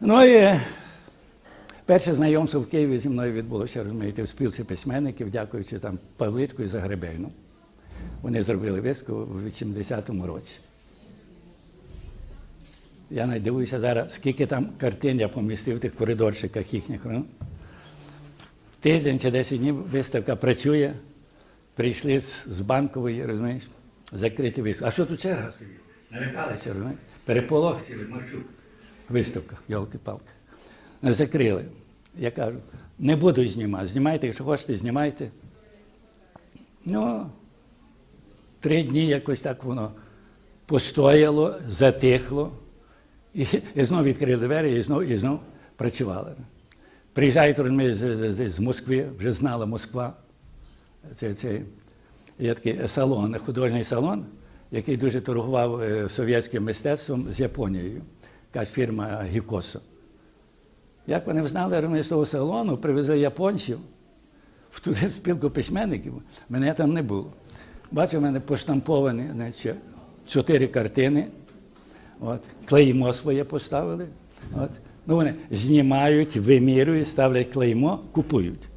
Ну і перше знайомство в Києві зі мною відбулося, розумієте, в спілці письменників, дякуючи там Павличку і Загребельну. Вони зробили виску в 80-му році. Я навіть зараз, скільки там картин я помістив в тих коридорчиках їхніх. Ну. Тиждень чи 10 днів виставка працює, прийшли з, банкової, розумієш, закрити виставку. А що тут черга собі? Налякалися, розумієш? Переполох цілий, маршрут. Виставка, йолки-палки. Закрили. Я кажу, не буду знімати. Знімайте, якщо хочете, знімайте. Ну, три дні якось так воно постояло, затихло. І, і знову відкрили двері, і знову, і знову працювали. Приїжджають розумієш, з, з, з Москви, вже знала Москва. Це, це є такий салон, художній салон, який дуже торгував е, совєтським мистецтвом з Японією. Якась фірма Гікосо. Як вони знали, розумієш, з салону, привезли японців в туди в спілку письменників, мене там не було. Бачу, в мене поштамповані значить, чотири картини. От, клеймо своє поставили. От. Ну, вони знімають, вимірюють, ставлять клеймо, купують.